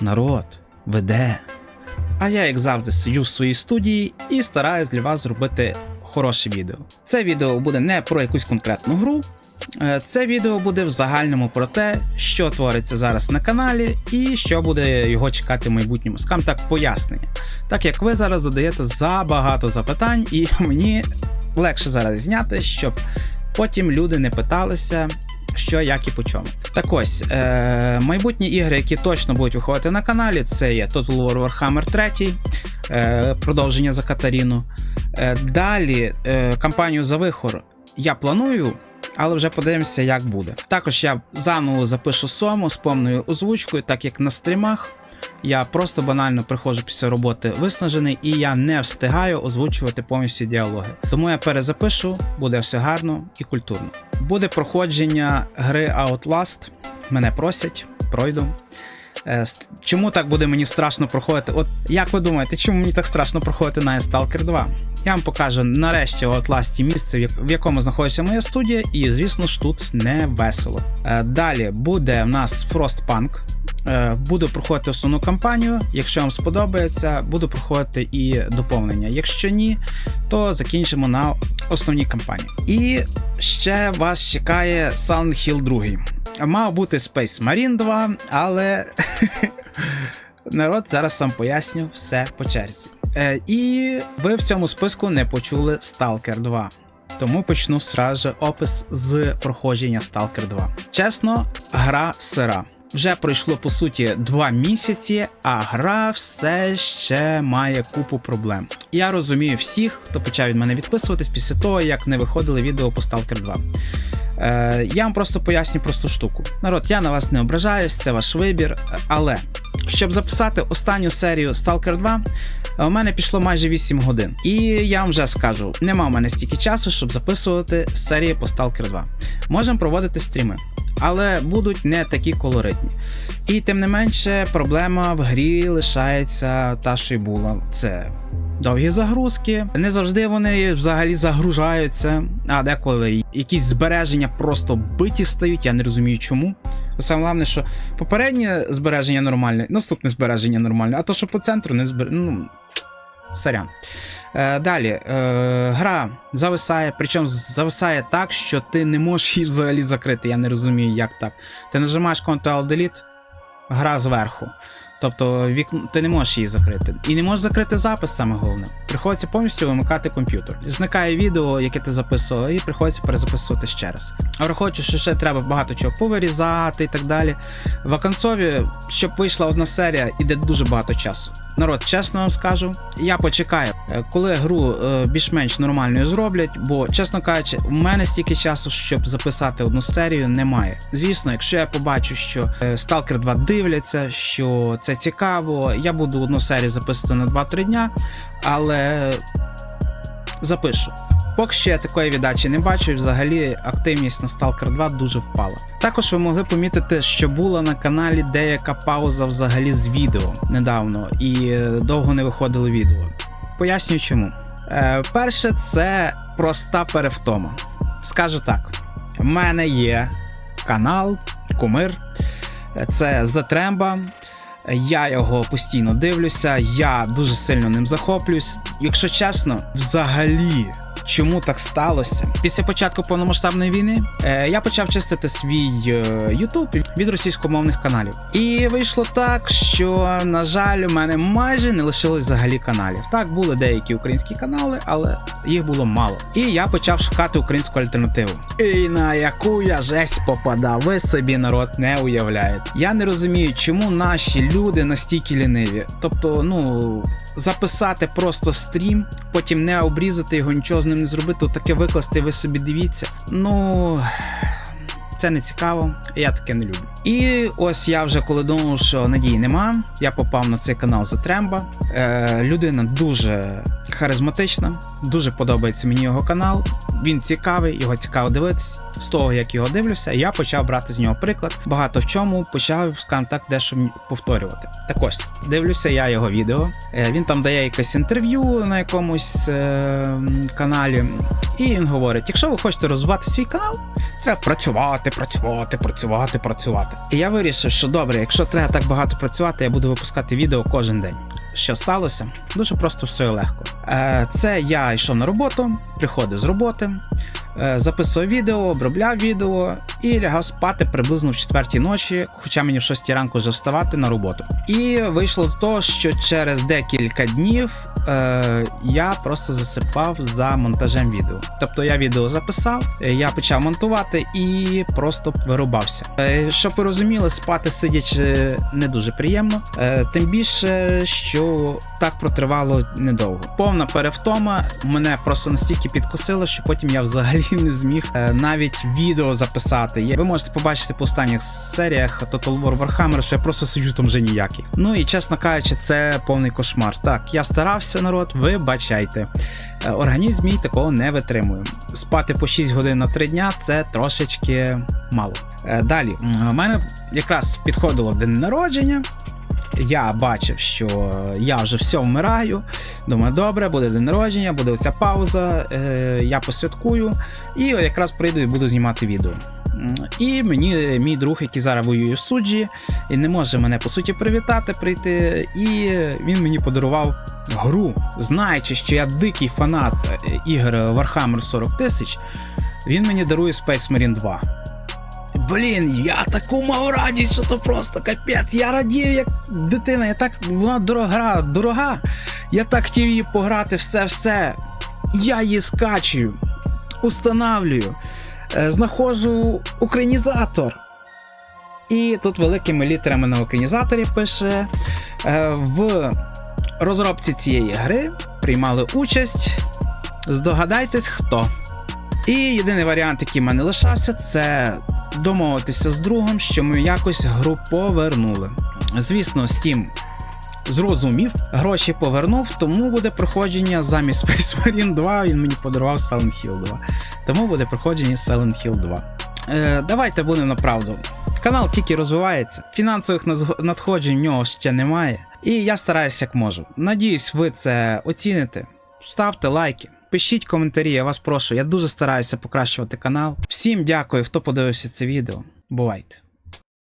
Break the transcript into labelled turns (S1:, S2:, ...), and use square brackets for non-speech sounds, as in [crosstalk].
S1: народ веде. А я, як завжди, сиджу в своїй студії і стараюсь для вас зробити хороше відео. Це відео буде не про якусь конкретну гру. е, Це відео буде в загальному про те, що твориться зараз на каналі, і що буде його чекати в майбутньому. Скам так пояснення. Так як ви зараз задаєте забагато запитань, і мені легше зараз зняти, щоб потім люди не питалися, що, як і по чому. Так ось, е, майбутні ігри, які точно будуть виходити на каналі, це є Total War Warhammer 3, е, продовження за Катаріну. Е, далі е, кампанію за вихор я планую. Але вже подивимося, як буде. Також я заново запишу сому з повною озвучкою, так як на стрімах я просто банально приходжу після роботи виснажений і я не встигаю озвучувати повністю діалоги. Тому я перезапишу, буде все гарно і культурно. Буде проходження гри Outlast. Мене просять, пройду. Е, Чому так буде мені страшно проходити? От як ви думаєте, чому мені так страшно проходити на Stalker 2? Я вам покажу нарешті у Outlast місце, в якому знаходиться моя студія, і звісно ж тут не весело. Е, Далі буде в нас Frostpunk. Е, Буду проходити основну кампанію. Якщо вам сподобається, буду проходити і доповнення. Якщо ні, то закінчимо на основній кампанії. І ще вас чекає Silent Hill 2. Мав бути Space Marine 2, але [laughs] народ зараз вам поясню все по черзі. Е, І ви в цьому списку не почули Stalker 2. Тому почну сразу опис з проходження Stalker 2. Чесно, гра сира. Вже пройшло по суті два місяці, а гра все ще має купу проблем. Я розумію всіх, хто почав від мене відписуватись після того, як не виходили відео по Stalker 2. Е, я вам просто поясню просту штуку. Народ, я на вас не ображаюсь, це ваш вибір. Але щоб записати останню серію Stalker 2, е, у мене пішло майже 8 годин. І я вам вже скажу, нема у мене стільки часу, щоб записувати серії по Stalker 2. Можемо проводити стріми. Але будуть не такі колоритні. І тим не менше, проблема в грі лишається та, що й була. Це довгі загрузки. Не завжди вони взагалі загружаються, а деколи якісь збереження просто биті стають, я не розумію чому. Саме головне, що попереднє збереження нормальне, наступне збереження нормальне, а то, що по центру не збере. Ну, сорян. Е, далі, е, гра зависає, причому зависає так, що ти не можеш її взагалі закрити. Я не розумію, як так. Ти нажимаєш Ctrl-Delete, гра зверху. Тобто вікно, ти не можеш її закрити. І не можеш закрити запис, саме головне. Приходиться повністю вимикати комп'ютер. Зникає відео, яке ти записував, і приходиться перезаписувати ще раз. А враховуючи, що ще треба багато чого повирізати і так далі. В Аконсові, щоб вийшла одна серія, іде дуже багато часу. Народ, чесно вам скажу, я почекаю, е, коли гру е, більш-менш нормальною зроблять, бо, чесно кажучи, у мене стільки часу, щоб записати одну серію, немає. Звісно, якщо я побачу, що е, Stalker 2 дивляться, що це цікаво, я буду одну серію записувати на 2-3 дня, але запишу. Поки що я такої віддачі не бачу, і взагалі активність на Stalker 2 дуже впала. Також ви могли помітити, що була на каналі деяка пауза взагалі з відео недавно, і довго не виходило відео. Пояснюю чому. Е, перше, це проста перевтома. Скажу так: в мене є канал, кумир, це Затремба. Я його постійно дивлюся, я дуже сильно ним захоплююсь. Якщо чесно, взагалі. Чому так сталося? Після початку повномасштабної війни е, я почав чистити свій е, YouTube від російськомовних каналів. І вийшло так, що, на жаль, у мене майже не лишилось взагалі каналів. Так, були деякі українські канали, але їх було мало. І я почав шукати українську альтернативу. І на яку я жесть попадав, ви собі народ не уявляєте. Я не розумію, чому наші люди настільки ліниві. Тобто, ну записати просто стрім, потім не обрізати його, нічого з ним не зробити, таке викласти, ви собі дивіться. Ну. Це не цікаво, я таке не люблю. І ось я вже коли думав, що надії нема, я попав на цей канал Затремба. Е, людина дуже харизматична, дуже подобається мені його канал. Він цікавий, його цікаво дивитися. З того, як його дивлюся, я почав брати з нього приклад. Багато в чому почав, так, дещо повторювати. Так ось, дивлюся я його відео. Е, Він там дає якесь інтерв'ю на якомусь е, каналі, і він говорить: якщо ви хочете розвивати свій канал, треба працювати, працювати, працювати, працювати. І я вирішив, що добре, якщо треба так багато працювати, я буду випускати відео кожен день. Що сталося? Дуже просто все легко. Е, Це я йшов на роботу, приходив з роботи, записував відео, обробляв відео і лягав спати приблизно в четвертій ночі, хоча мені в 6 ранку вставати на роботу. І вийшло в то, що через декілька днів е, я просто засипав за монтажем відео. Тобто я відео записав, е, я почав монтувати і просто вирубався. Е, щоб ви розуміли, спати сидячи не дуже приємно, е, тим більше, що так протривало недовго. Повна перевтома мене просто настільки підкосило, що потім я взагалі не зміг е, навіть відео записати. Ви можете побачити по останніх серіях Total War Warhammer, що я просто сиджу там вже ніякий. Ну і чесно кажучи, це повний кошмар. Так, я старався, народ, вибачайте. Е, Організм мій такого не витримує. Спати по 6 годин на 3 дня це трошечки мало. Е, Далі, у мене якраз підходило день народження. Я бачив, що я вже все вмираю. Думаю, добре, буде день народження, буде оця пауза, е, я посвяткую, і якраз прийду і буду знімати відео. І мені мій друг, який зараз воює в суджі, і не може мене по суті привітати, прийти. І він мені подарував гру, знаючи, що я дикий фанат е, ігор Warhammer 40 тисяч, він мені дарує Space Marine 2. Блін, я таку мав радість, що то просто капець. Я радію, як дитина. Я так вона дорога, дорога. Я так хотів її пограти, все-все. Я її скачую, устанавлюю, е, знаходжу українізатор. І тут великими літерами на українізаторі пише: е, в розробці цієї гри приймали участь. Здогадайтесь, хто. І єдиний варіант, який в мене лишався, це домовитися з другом, що ми якось гру повернули. Звісно, Steam зрозумів, гроші повернув, тому буде проходження замість Space Marine 2, він мені подарував Silent Hill 2. Тому буде проходження Silent Hill 2. Е, давайте будемо на правду. Канал тільки розвивається, фінансових надходжень в нього ще немає. І я стараюся як можу. Надіюсь, ви це оціните. Ставте лайки. Пишіть коментарі, я вас прошу. Я дуже стараюся покращувати канал. Всім дякую, хто подивився це відео. Бувайте!